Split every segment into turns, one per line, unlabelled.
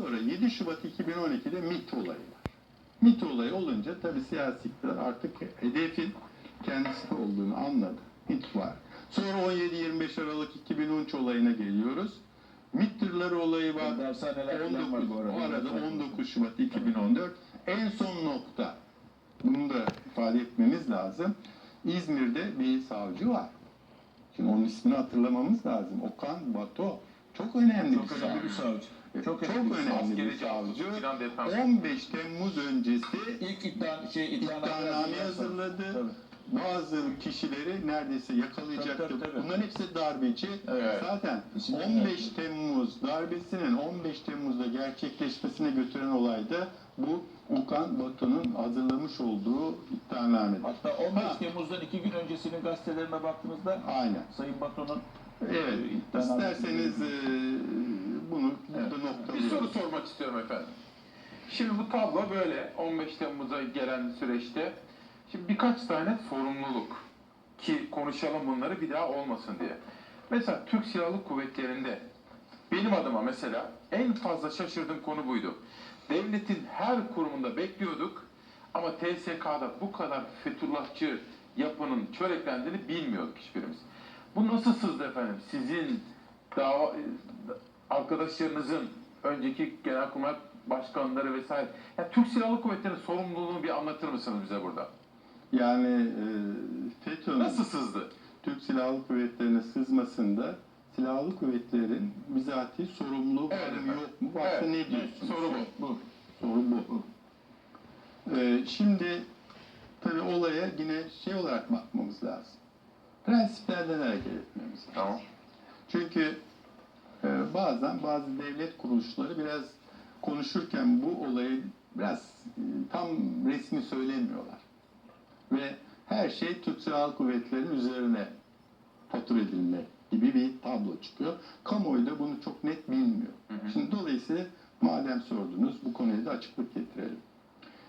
Sonra 7 Şubat 2012'de MIT olayı var. MIT olayı olunca tabii siyasi iktidar artık hedefin kendisi olduğunu anladı. MIT var. Sonra 17-25 Aralık 2013 olayına geliyoruz. MIT tırları olayı var.
Dershaneler falan var
19,
bu arada.
o arada 19 Şubat 2014. En son nokta, bunu da ifade etmemiz lazım. İzmir'de bir savcı var. Şimdi onun ismini hatırlamamız lazım. Okan Bato. Çok önemli
Çok
bir
önemli bir
savcı. Çok,
Çok önemli bir
savcı.
filan defans.
15 Temmuz öncesi
İlk iddia, şey,
iddianame hazırladı.
Tabii.
Bazı kişileri neredeyse yakalayacaktı.
Tabii, tabii, tabii.
Bunların hepsi darbeci.
Evet.
Zaten
İsimleri
15 Temmuz darbesinin 15 Temmuz'da gerçekleşmesine götüren olay da bu Okan Batu'nun hazırlamış olduğu iddianame.
Hatta 15
Ha.
Temmuz'dan iki gün öncesinin gazetelerine baktığımızda
Aynen.
Sayın Bato'nun
Evet.
iddianame-
İsterseniz e, bunu burada
Evet.
noktalıyoruz.
Bir soru sormak istiyorum efendim. Şimdi bu tablo böyle 15 Temmuz'a gelen süreçte. Şimdi birkaç tane sorumluluk ki konuşalım bunları bir daha olmasın diye. Mesela Türk Silahlı Kuvvetleri'nde benim adıma mesela en fazla şaşırdığım konu buydu. Devletin her kurumunda bekliyorduk ama TSK'da bu kadar Fethullahçı yapının çöreklendiğini bilmiyorduk hiçbirimiz. Bu nasıl sızdı efendim? Sizin dava, arkadaşlarınızın önceki genelkurmay başkanları vesaire. Ya Türk Silahlı Kuvvetleri'nin sorumluluğunu bir anlatır mısınız bize burada?
Yani e, FETÖ'nün
Nasıl sızdı?
Türk Silahlı Kuvvetleri'ne sızmasında Silahlı Kuvvetlerin bizatihi sorumluluğu var
Evet
mı
efendim.
yok mu? Varsa
Evet,
ne diyorsunuz?
Soru bu.
bu.
Soru bu. Ee, şimdi tabii olaya yine şey olarak bakmamız lazım. Prensiplerden hareket etmemiz lazım.
Tamam.
Çünkü bazen bazı devlet kuruluşları biraz konuşurken bu olayı biraz e, tam resmi söylemiyorlar. Ve her şey Türk Silahlı Kuvvetleri'nin üzerine fatura edilme gibi bir tablo çıkıyor. Kamuoyu da bunu çok net bilmiyor.
Hı hı.
Şimdi dolayısıyla madem sordunuz bu konuya da açıklık getirelim.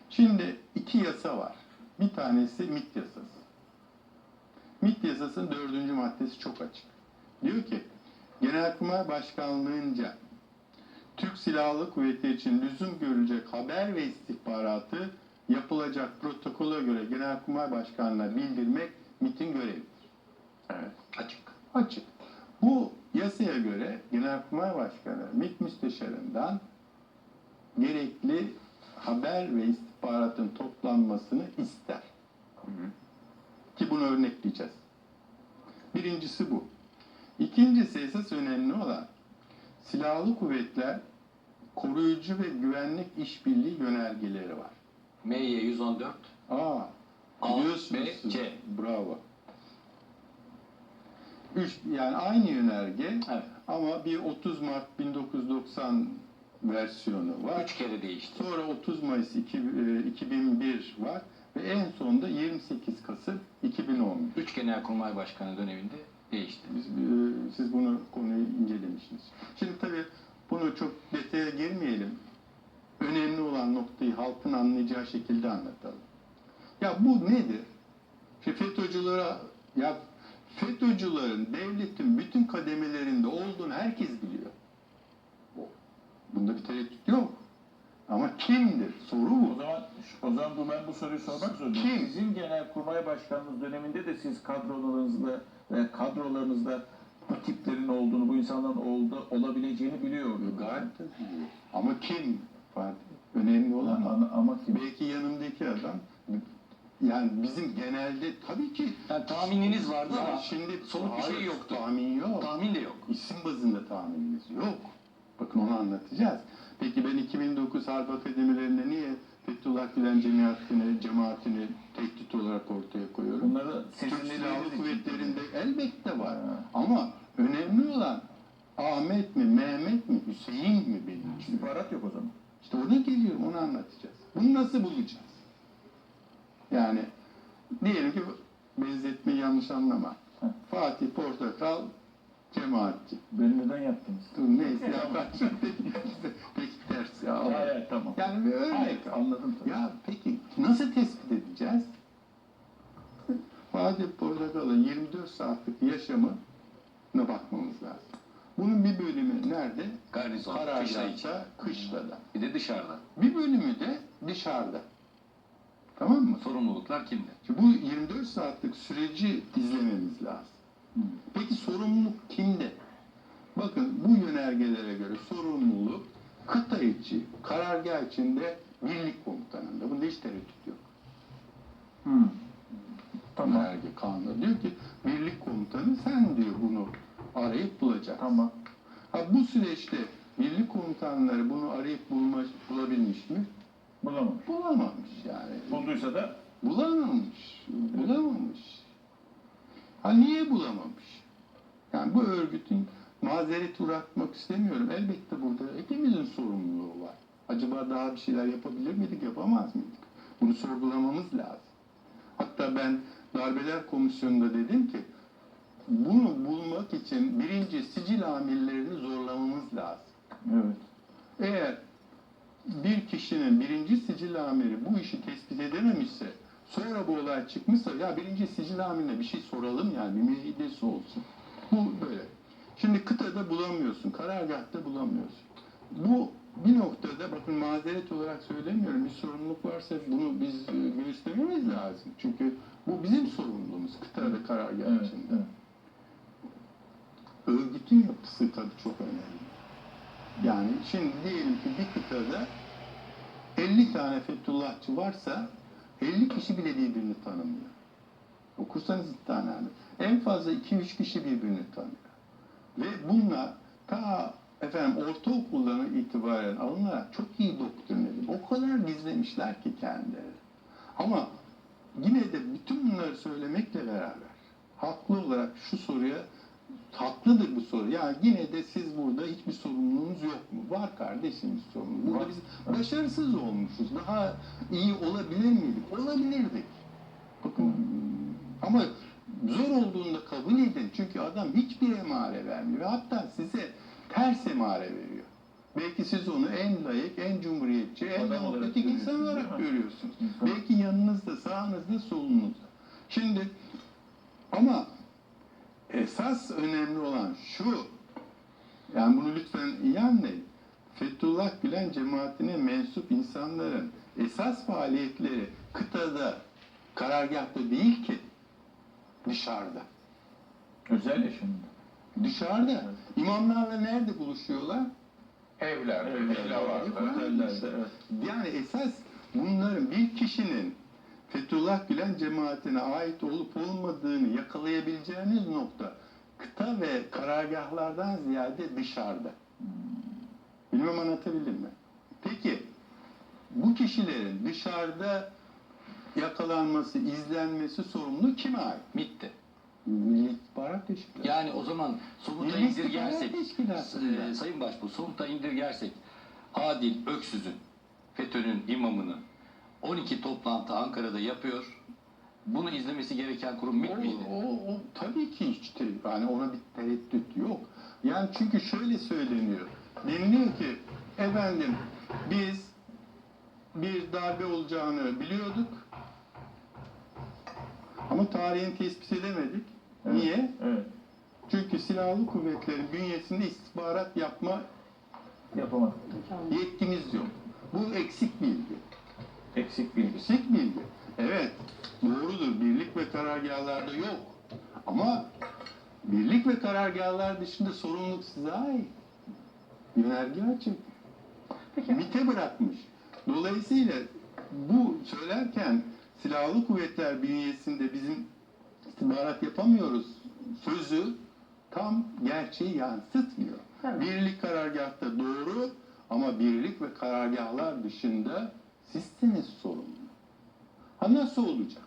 Şimdi iki yasa var. Bir tanesi MIT yasası. MIT yasasının dördüncü maddesi çok açık. Diyor ki Genelkurmay Başkanlığınca Türk Silahlı Kuvvetleri için lüzum görülecek haber ve istihbaratı yapılacak protokole göre Genelkurmay Başkanlığı'na bildirmek MIT'in görevidir.
Evet.
Açık. Açık. Bu yasaya göre Genelkurmay Başkanı MİT Müsteşarı'ndan gerekli haber ve istihbaratın toplanmasını ister.
Hı hı.
Ki bunu örnekleyeceğiz. Birincisi bu. İkincisi esas önemli olan silahlı kuvvetler koruyucu ve güvenlik işbirliği yönergeleri var.
MY 114
Aa,
A,
biliyorsunuz
B. C.
Bravo. Üç, yani aynı yönerge
Evet.
ama bir 30 Mart 1990 versiyonu var.
3 kere değişti.
Sonra 30 Mayıs iki- e, 2001 var ve en sonunda 28 Kasım 2011.
3 Genelkurmay Başkanı döneminde değişti.
Biz, e, siz bunu konuyu incelemişsiniz. Şimdi tabii bunu çok detaya girmeyelim. Önemli olan noktayı halkın anlayacağı şekilde anlatalım. Ya bu nedir? İşte FETÖ'cülere ya FETÖ'cülerin devletin bütün kademelerinde olduğunu herkes biliyor. Bu- Bunda bir tereddüt yok. Ama kimdir? Soru
O
bu.
zaman o zaman bu ben bu soruyu sormak zorundayım.
Kim?
Sizin genelkurmay başkanınız döneminde de siz kadrolarınızda ve kadrolarınızda bu tiplerin olduğunu, bu insanların oldu, olabileceğini biliyordunuz.
Gayet tabii. Ama kim? Fatih? Önemli olan.
Ama, ama kim?
Belki yanımdaki adam yani bizim genelde tabii ki
Yani tahmininiz vardı
Ya
ama
şimdi
somut bir şey
hayır,
yoktu.
Tahmin yok.
tahmin de yok.
İsim bazında tahminimiz yok. Bakın onu anlatacağız. Peki ben 2009 Harp Akademilerinde niye Fethullah Gülen cemaatini, cemaatini tehdit olarak ortaya koyuyorum?
Bunları
Türk Silahlı Kuvvetleri'nde elbette var.
Ha.
Ama önemli olan Ahmet mi, Mehmet mi, Hüseyin mi benim için?
istihbarat yok o zaman.
İşte ona geliyorum, onu anlatacağız. Bunu nasıl bulacağız? Yani diyelim ki benzetme yanlış anlama.
Hı.
Fatih Portakal cemaatçi.
Beni neden yaptınız?
Dur neyse ya ben şimdi peki ters ya.
Evet, evet, tamam.
Yani bir örnek.
Hayır, anladım tabii.
Ya peki nasıl tespit edeceğiz? Fatih Portakal'ın 24 saatlik yaşamına bakmamız lazım. Bunun bir bölümü nerede?
Garnizon, kışla için.
Kışlada.
Bir de dışarıda.
Bir bölümü de dışarıda. Tamam mı?
Sorumluluklar kimde?
Şimdi bu 24 saatlik süreci izlememiz lazım. Peki sorumluluk kimde? Bakın bu yönergelere göre sorumluluk kıta içi, karargah içinde birlik komutanında. Bunda hiç tereddüt yok.
Hı. Tamam.
Yönerge kanunda diyor ki birlik komutanı sen diyor bunu arayıp bulacaksın.
Tamam.
Ha, bu süreçte birlik komutanları bunu arayıp bulma, bulabilmiş mi?
Bulamamış.
Bulamamış yani.
Bulduysa da
Bulamamış. Bulamamış. Ha niye bulamamış? Yani bu örgütün mazeret uğratmak istemiyorum. Elbette burada hepimizin sorumluluğu var. Acaba daha bir şeyler yapabilir miydik, yapamaz mıydık? Bunu sorgulamamız lazım. Hatta ben darbeler komisyonunda dedim ki bunu bulmak için birinci sicil amirlerini zorlamamız lazım.
evet.
Eğer bir kişinin birinci sicil amiri bu işi tespit edememişse, sonra bu olay çıkmışsa, ya birinci sicil amirine bir şey soralım yani, bir müeyyidesi olsun. Bu böyle. Şimdi kıtada bulamıyorsun, karargahta bulamıyorsun. Bu bir noktada, bakın mazeret olarak söylemiyorum, bir sorumluluk varsa bunu biz e, göstermemiz lazım. Çünkü bu bizim sorumluluğumuz, kıtada, karargah
Evet.
içinde.
evet.
Örgütün yapısı tabii çok önemli. Yani şimdi diyelim ki bir kıtada 50 tane Fethullahçı varsa 50 kişi bile birbirini tanımıyor. Okursanız iddianame. En fazla 2-3 kişi birbirini tanıyor. Ve bunlar ta efendim ortaokuldan itibaren alınarak çok iyi doktrin. O kadar gizlemişler ki kendileri. Ama yine de bütün bunları söylemekle beraber haklı olarak şu soruya haklıdır bu soru. Yani yine de siz burada hiçbir sorumluluğunuz yok mu? Var kardeşim bir sorumluluğu. Burada biz başarısız olmuşuz. Daha iyi olabilir miydik? Olabilirdik. Bakın ama zor olduğunda kabul edin. Çünkü adam hiçbir emare vermiyor. Ve hatta size ters emare veriyor. Belki siz onu en layık, en cumhuriyetçi, en demokratik insan olarak görüyorsunuz. Belki yanınızda, sağınızda, solunuzda. Şimdi ama esas önemli olan şu, yani bunu lütfen iyi anlayın. Fethullah Gülen cemaatine mensup insanların esas faaliyetleri kıtada, karargahta değil ki dışarıda.
Özel yaşamında.
Dışarıda. İmamlarla nerede buluşuyorlar?
Evlerde,
evet.
Yani esas bunların bir kişinin Fethullah Gülen cemaatine ait olup olmadığını yakalayabileceğiniz nokta kıta ve karargahlardan ziyade dışarıda. Bilmem anlatabildim mi? Peki bu kişilerin dışarıda yakalanması, izlenmesi sorumluluğu kime ait?
MIT'te.
Milli İstihbarat Teşkilatı.
Yani o zaman somuta
Milli
indirgersek, e, Sayın Başbuğ, somuta indirgersek, Adil Öksüz'ün, FETÖ'nün imamını 12 toplantı Ankara'da yapıyor. Bunu izlemesi gereken kurum MIT miydi?
o, o tabii ki hiç yani ona bir tereddüt yok. Yani çünkü şöyle söyleniyor. Deniliyor ki efendim biz bir darbe olacağını biliyorduk. Ama tarihini tespit edemedik.
Evet.
Niye?
Evet.
Çünkü silahlı kuvvetlerin bünyesinde istihbarat yapma
Yapamadık.
yetkimiz yok. Bu eksik bilgi.
Eksik bilgi.
Eksik bilgi. Evet, doğrudur. Birlik ve karargahlarda yok. Ama birlik ve karargahlar dışında sorumluluk size ait. Yönerge açık. MİT'e bırakmış. Dolayısıyla bu söylerken silahlı kuvvetler bünyesinde bizim istihbarat yapamıyoruz sözü tam gerçeği yansıtmıyor. Birlik karargahta doğru ama birlik ve karargahlar dışında sizsiniz sorumlu. Ha nasıl olacak?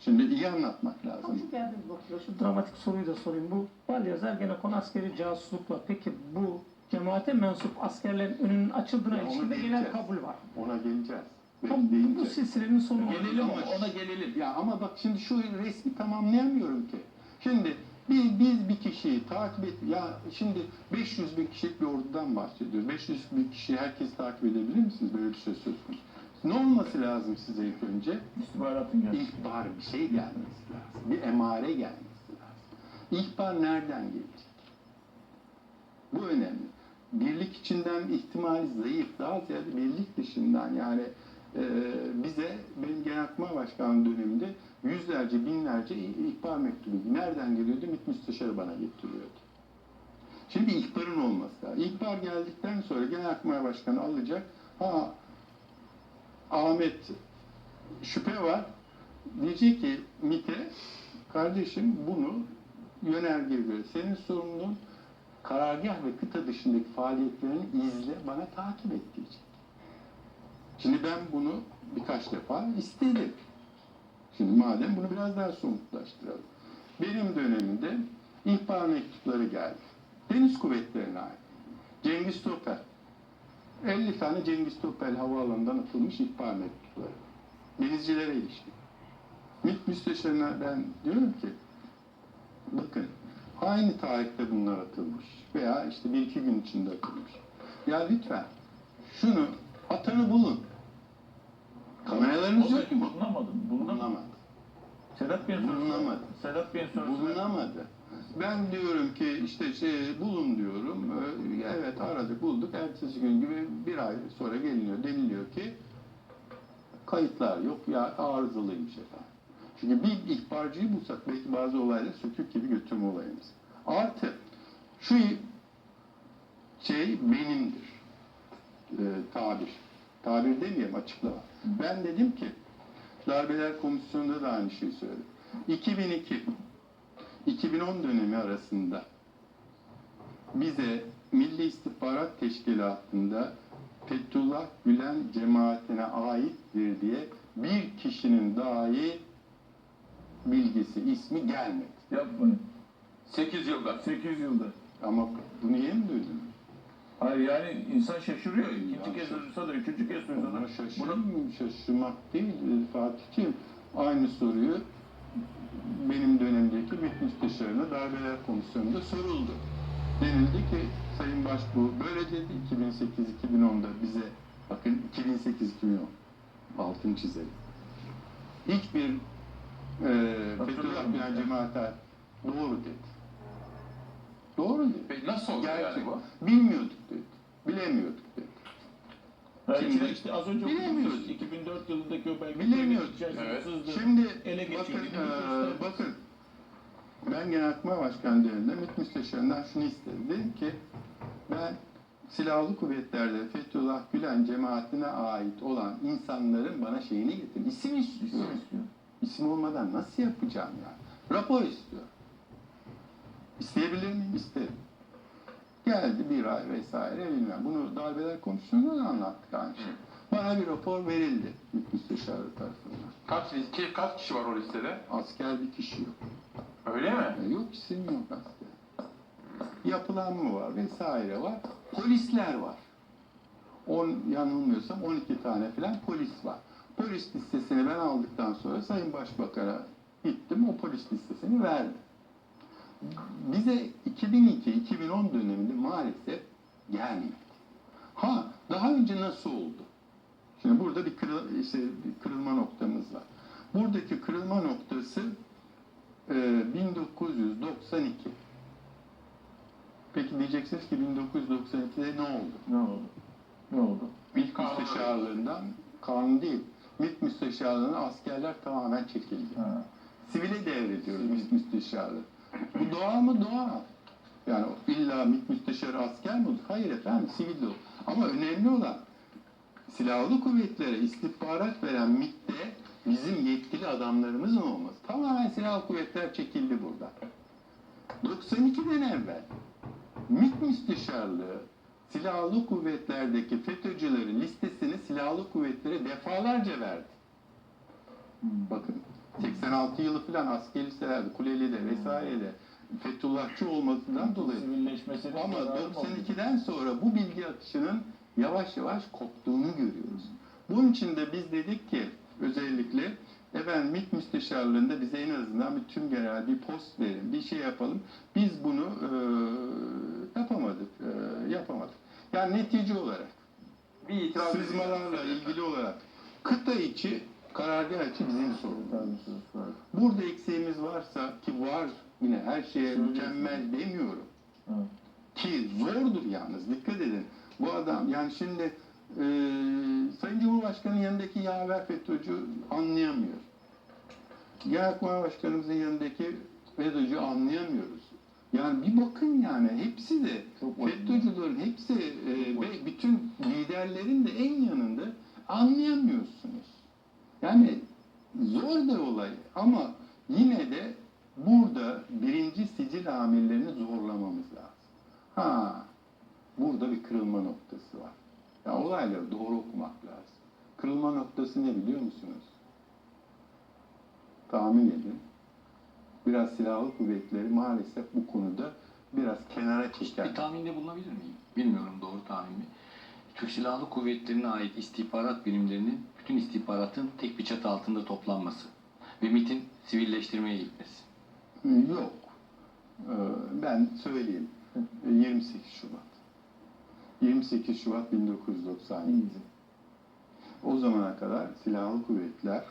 Şimdi iyi anlatmak lazım.
Hoş geldiniz doktor. Şu dramatik soruyu da sorayım. Bu Balyoz Ergenekon askeri casuslukla peki bu cemaate mensup askerlerin önünün açıldığına
Ya
ilişkin de genel kabul var.
Ona geleceğiz.
Tam bu
Bekleyeceğiz.
silsilenin sonu.
Gelelim
Ama-
ona gelelim.
Ya ama bak şimdi şu resmi tamamlayamıyorum ki. Şimdi biz, biz bir kişiyi takip et, ya şimdi 500 bin kişilik bir ordudan bahsediyoruz. 500 bin kişiyi herkes takip edebilir misiniz? Böyle bir şey söz konusu. Ne olması lazım size ilk önce?
İstihbaratın geldi.
İhbar bir şey gelmesi lazım. Bir emare gelmesi lazım. İhbar nereden gelecek? Bu önemli. Birlik içinden ihtimali zayıf. Daha ziyade birlik dışından yani e, bize benim Genelkurmay Başkanlığı döneminde yüzlerce, binlerce ihbar mektubu nereden geliyordu? MİT müsteşarı bana getiriyordu. Şimdi ihbarın olması lazım. İhbar geldikten sonra Genelkurmay Başkanı alacak. Ha Ahmet şüphe var. Diyecek ki MİT'e kardeşim bunu yönergeye göre senin sorumluluğun karargah ve kıta dışındaki faaliyetlerini izle, bana takip et diyecek. Şimdi ben bunu birkaç defa istedim. Şimdi madem bunu biraz daha somutlaştıralım. Benim dönemimde ihbar mektupları geldi. Deniz kuvvetlerine ait. Cengiz Topel. 50 tane Cengiz Topel havaalanından atılmış ihbar mektupları. Denizcilere ilişkin. MİT müsteşarına ben diyorum ki bakın aynı tarihte bunlar atılmış veya işte bir iki gün içinde atılmış. Ya lütfen şunu atanı bulun. Kameralarınız yok mu?
Bulunamadı. Bulunamadı.
Bulunamadı.
Sedat Bey'in sorusu.
Bulunamadı.
Sedat Bey'in sorusu.
Bulunamadı. Ben diyorum ki işte şey bulun diyorum. Ee, Evet aradık bulduk. Ertesi gün gibi bir ay sonra geliniyor. Deniliyor ki kayıtlar yok ya arızalıymış efendim. Çünkü bir ihbarcıyı bulsak belki bazı olayları sökük gibi götürme olayımız. Artı şu şey benimdir. Ee, tabir. Tabir demeyelim açıklama. Ben dedim ki darbeler komisyonunda da aynı şeyi söyledim. 2002 2010 dönemi arasında bize Milli İstihbarat Teşkilatı'nda Fethullah Gülen cemaatine aittir diye bir kişinin dahi bilgisi, ismi gelmedi.
Yapmayın.
8 yılda.
8 yılda.
Ama bunu yeni mi duydun?
Hayır yani insan şaşırıyor. İkinci
Ya
kez duysa da, üçüncü kez duysa da. Bunu
şaşırım, şaşırmak değil Fatih'ciğim. Aynı soruyu benim dönemdeki müsteşarına darbeler komisyonunda soruldu. Denildi ki Sayın Başbuğ böyle dedi 2008-2010'da bize bakın 2008-2010 altın çizelim. Hiçbir e, Fethullah Gülen cemaate doğru dedi. Doğru dedi.
Peki nasıl oldu
Gerçek.
yani bu?
Bilmiyorduk.
Belki
Şimdi-
de işte az önce
Bilemiyoruz.
okudunuz. 2004 yılındaki o belge
Bilemiyoruz.
Evet.
Şimdi
ele
bakın,
gösterdi.
bakın ben Genelkurmay Başkanı döneminde MİT Müsteşarı'ndan şunu istedim. Dedim ki ben silahlı kuvvetlerde Fethullah Gülen cemaatine ait olan insanların bana şeyini getirin. İsim
İsim
istiyorum.
istiyor.
İsim olmadan nasıl yapacağım ya? Rapor istiyor. İsteyebilir miyim? İsterim. Geldi bir ay vesaire bilmem. Bunu darbeler komisyonunda da anlattık aynı şey. Bana bir rapor verildi Müsteşarı tarafından.
Kaç, ki, kaç kişi var o listede?
Asker bir kişi yok.
Öyle mi?
E, Yok isim yok asker. Yapılanma var vesaire var. Polisler var. On, yanılmıyorsam 12 tane falan polis var. Polis listesini ben aldıktan sonra Sayın Başbakan'a gittim. O polis listesini verdim. Bize 2002-2010 döneminde maalesef gelmedi. Ha daha önce nasıl oldu? Şimdi burada bir, kırıl, işte bir kırılma noktamız var. Buradaki kırılma noktası e, 1992. Peki diyeceksiniz ki 1992'de ne oldu?
Ne oldu? Ne oldu?
MİT
Kanun
müsteşarlığından kanun değil. MİT müsteşarlığına askerler tamamen çekildi.
Ha.
Sivile devrediyoruz MİT müsteşarlığı. Bu doğa mı? Doğa. Yani illa MİT müsteşarı asker mi? Hayır efendim sivil de. Ama önemli olan silahlı kuvvetlere istihbarat veren MİT'te bizim yetkili adamlarımızın olması. Tamamen silahlı kuvvetler çekildi burada. 92'den evvel MİT müsteşarlığı silahlı kuvvetlerdeki FETÖ'cülerin listesini silahlı kuvvetlere defalarca verdi. Bakın 86 yılı falan askeri liselerde, Kuleli'de vesairede Fethullahçı olmasından dolayı ama
zararı mı oldu?
92'den sonra bu bilgi akışının yavaş yavaş koptuğunu görüyoruz. Bunun için de biz dedik ki özellikle efendim MİT müsteşarlığında bize en azından bir tüm genel bir post verin, bir şey yapalım. Biz bunu e, yapamadık, e, yapamadık. Yani netice olarak
Bir itiraz
sızmalarla ilgili olarak kıta içi, karargah içi bizim
tabii.
Burada eksiğimiz varsa ki var yine her şeye mükemmel demiyorum.
Evet.
Ki zordur yalnız dikkat edin. Bu adam yani şimdi e, Sayın Cumhurbaşkanı'nın yanındaki yaver FETÖ'cü anlayamıyor. Genelkurmay Başkanımızın yanındaki FETÖ'cü anlayamıyoruz. Yani bir bakın yani hepsi de
Çok.
FETÖ'cülerin hepsi e, ve bütün liderlerin de en yanında anlayamıyorsunuz. Yani zor da olay ama yine de burada birinci sicil amirlerini zorlamamız lazım. Ha, burada bir kırılma noktası var. Ya olayları doğru okumak lazım. Kırılma noktası ne biliyor musunuz? Tahmin edin. Biraz silahlı kuvvetleri maalesef bu konuda biraz kenara çeker.
Bir tahminde bulunabilir miyim? Bilmiyorum doğru tahmin mi? Türk Silahlı Kuvvetleri'ne ait istihbarat birimlerinin bütün istihbaratın tek bir çatı altında toplanması ve MIT'in sivilleştirmeye gitmesi.
Yok. Ee, Ben söyleyeyim. 28 Şubat. 28 Şubat 1997. O zamana kadar silahlı kuvvetler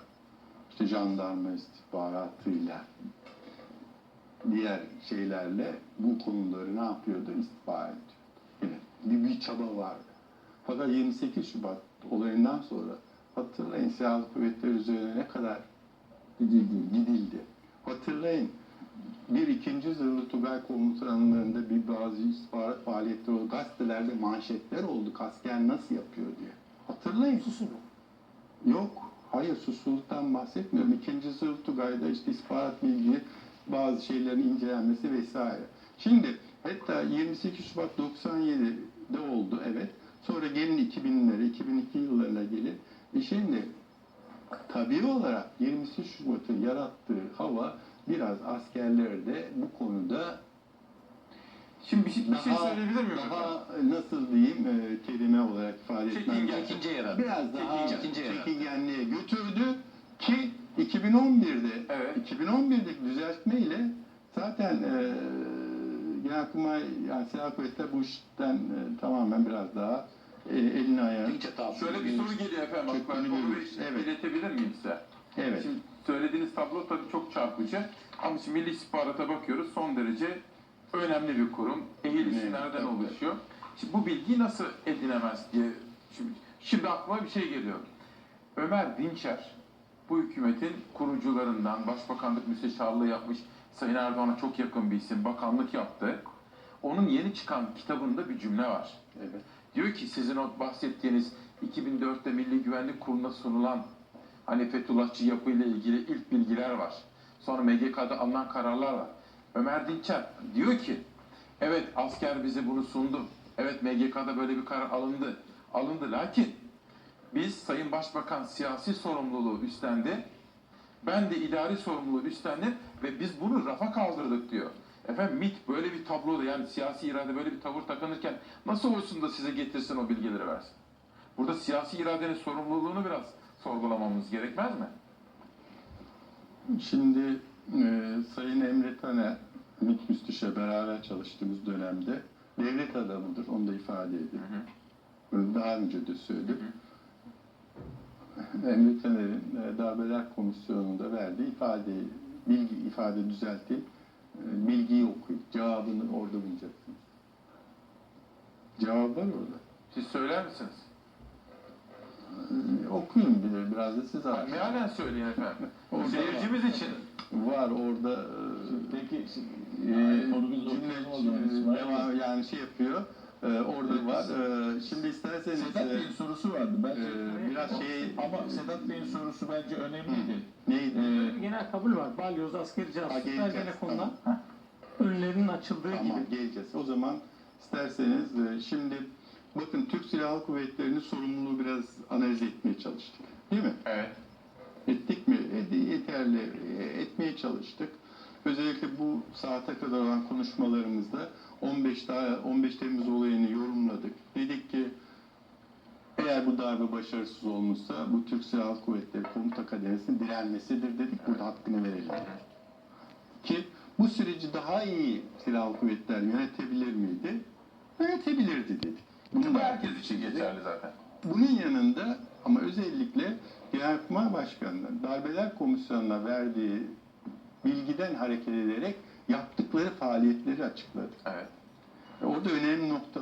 işte jandarma istihbaratıyla diğer şeylerle bu konuları ne yapıyordu? İstihbar ediyordu. Yine bir, bir çaba vardı. Fakat 28 Şubat olayından sonra hatırlayın silahlı kuvvetler üzerine ne kadar gidildi. gidildi. Hatırlayın bir ikinci zırhlı Tugay komutanlarında bir bazı istihbarat faaliyetleri oldu. Gazetelerde manşetler oldu. Asker nasıl yapıyor diye. Hatırlayın.
Susun.
Yok. Hayır susluluktan bahsetmiyorum. İkinci zırhlı Tugay'da işte istihbarat bilgi bazı şeylerin incelenmesi vesaire. Şimdi hatta 28 Şubat 97'de oldu evet. Sonra gelin 2000'lere, 2002 yıllarına gelin. E şimdi tabii olarak 28 Şubat'ın yarattığı hava biraz askerlerde bu konuda
Şimdi bir şey, bir şey
daha,
söyleyebilir miyim?
daha nasıl diyeyim e, kelime olarak ifade etmem
Çekingen.
yaradı.
Biraz daha
Çekince
çekingenliğe götürdü ki 2011'de
Evet.
2011'deki düzeltmeyle zaten e, Genelkurmay yani Silahlı Kuvvetler bu işten e, tamamen biraz daha e, elini ayağını.
Şöyle bir soru geliyor efendim. Bak, ben onu bir
Evet.
iletebilir miyim size?
Evet.
Şimdi söylediğiniz tablo tabii çok çarpıcı. Ama şimdi Milli İstihbarat'a bakıyoruz. Son derece önemli bir kurum. Ehil
Evet,
isimlerden
tabii.
oluşuyor. Şimdi bu bilgiyi nasıl edinemez diye şimdi, şimdi aklıma bir şey geliyor. Ömer Dinçer bu hükümetin kurucularından Başbakanlık Müsteşarlığı yapmış Sayın Erdoğan'a çok yakın bir isim. Bakanlık yaptı. Onun yeni çıkan kitabında bir cümle var.
Evet.
Diyor ki sizin o bahsettiğiniz 2004'te Milli Güvenlik Kurulu'na sunulan hani Fethullahçı yapıyla ilgili ilk bilgiler var. Sonra MGK'da alınan kararlar var. Ömer Dinçer diyor ki evet asker bize bunu sundu. Evet MGK'da böyle bir karar alındı. Alındı lakin biz Sayın Başbakan siyasi sorumluluğu üstlendi. Ben de idari sorumluluğu üstlendim ve biz bunu rafa kaldırdık diyor. Efendim MIT böyle bir tabloda yani siyasi irade böyle bir tavır takınırken nasıl olsun da size getirsin o bilgileri versin? Burada siyasi iradenin sorumluluğunu biraz sorgulamamız gerekmez mi?
Şimdi e, Sayın Emre Taner, MİT Müstiş'e beraber çalıştığımız dönemde devlet adamıdır. Onu da ifade edeyim. Bunu daha önce de söyledim. Emre Taner'in e, darbeler komisyonunda verdiği ifadeyi, bilgi ifade düzelteyim. E, bilgiyi okuyun. Cevabını orada bulacaksınız. Cevap var orada.
Siz söyler misiniz?
E, okuyun bir, biraz da siz artık.
Mealen söyleyin efendim.
Orada
Seyircimiz için
Var orada e,
Peki
Ee,
onu biz
cümle devam yani şey yapıyor. Ee, orada var. Ee, şimdi isterseniz
Sedat
e,
Bey'in sorusu vardı. Bence
e, biraz şey
ama Sedat Bey'in sorusu bence önemliydi.
neydi?
Ee,
genel kabul var. Balyoz askeri
geleceğiz,
gene konuda
tamam.
önlerinin açıldığı
Tamam
gibi.
geleceğiz. O zaman isterseniz e, şimdi bakın Türk Silahlı Kuvvetleri'nin sorumluluğu biraz analiz etmeye çalıştık. Değil mi?
evet.
Ettik mi? E, yeterli e, etmeye çalıştık. Özellikle bu saate kadar olan konuşmalarımızda 15 daha 15 Temmuz olayını yorumladık. Dedik ki eğer bu darbe başarısız olmuşsa bu Türk Silahlı Kuvvetleri Komuta Kademesi'nin direnmesidir dedik. Burada hakkını verelim. Ki bu süreci daha iyi silahlı kuvvetler yönetebilir miydi? Yönetebilirdi dedik. Bunu
Bu
da
herkes için geçerli zaten.
bunun yanında ama özellikle Genelkurmay Başkanı'nın darbeler komisyonuna verdiği bilgiden hareket ederek yaptıkları faaliyetleri açıkladı.
Evet.
Orada önemli nokta